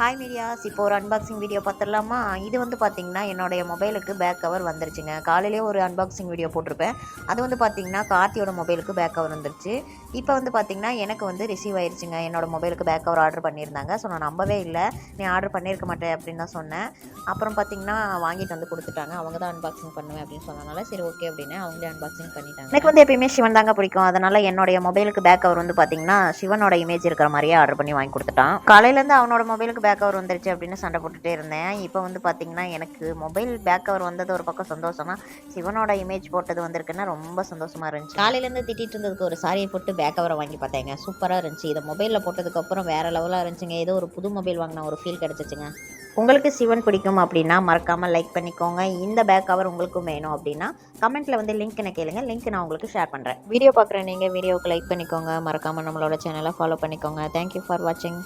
Hi medias இப்போ ஒரு unboxing video பார்த்துடலாமா? இது வந்து பார்த்திங்கன்னா என்னுடைய மொபைலுக்கு பேக் கவர் வந்துருச்சுங்க. காலையிலே ஒரு அன்பாக்சிங் வீடியோ போட்டிருப்பேன். அது வந்து பார்த்திங்கன்னா கார்த்தியோட மொபைலுக்கு பேக் கவர் வந்துருச்சு. இப்போ வந்து பார்த்திங்கன்னா எனக்கு வந்து ரிசீவ் ஆயிருச்சுங்க. என்னோடய மொபைலுக்கு பேக் கவர் ஆர்டர் பண்ணியிருந்தாங்க. ஸோ நான் நம்பவே இல்லை. நீ ஆர்டர் பண்ணியிருக்க மாட்டேன் அப்படின்னு தான் சொன்னேன். அப்புறம் பார்த்திங்கன்னா வாங்கிட்டு வந்து கொடுத்துட்டாங்க. அவங்க தான் அன்பாக்சிங் பண்ணுவேன் அப்படின்னு சொன்னனால சரி ஓகே அப்படின்னு அவங்களே அன்பாக்சிங் பண்ணிட்டாங்க. எனக்கு வந்து எப்பயுமே சிவன் தாங்க பிடிக்கும். அதனால் என்னுடைய மொபைலுக்கு பேக் கவர் வந்து பார்த்திங்கன்னா சிவனோட இமேஜ் இருக்கிற மாதிரியே ஆர்டர் பண்ணி வாங்கி கொடுத்துட்டான். காலையிலேருந்து அவனோட மொபைலுக்கு பேக் கவர் வந்துருச்சு அப்படின்னு சண்டை போட்டுட்டே இருந்தேன். இப்போ வந்து பார்த்தீங்கன்னா எனக்கு மொபைல் பேக் கவர் வந்தது ஒரு பக்கம் சந்தோஷமா சிவனோட இமேஜ் போட்டது வந்திருக்குன்னா ரொம்ப சந்தோஷமா இருந்துச்சு. காலையிலேருந்து திட்டிட்டு இருந்ததுக்கு ஒரு சாரியை போட்டு பேக் கவரை வாங்கி பார்த்தேங்க. சூப்பராக இருந்துச்சு. இதை மொபைலில் போட்டதுக்கப்புறம் வேற லெவலாக இருந்துச்சுங்க. ஏதோ ஒரு புது மொபைல் வாங்கின ஒரு ஃபீல் கிடச்சிச்சுங்க. உங்களுக்கு சிவன் பிடிக்கும் அப்படின்னா மறக்காமல் லைக் பண்ணிக்கோங்க. இந்த பேக் கவர் உங்களுக்கும் வேணும் அப்படின்னா கமெண்ட்டில் வந்து லிங்க் என்ன கேளுங்க. லிங்க் நான் உங்களுக்கு ஷேர் பண்ணுறேன் வீடியோ பார்க்குற நீங்கள் வீடியோவுக்கு லைக் பண்ணிக்கோங்க. மறக்காமல் நம்மளோட சேனலை ஃபாலோ பண்ணிக்கோங்க. தேங்க்யூ ஃபார் வாட்சிங்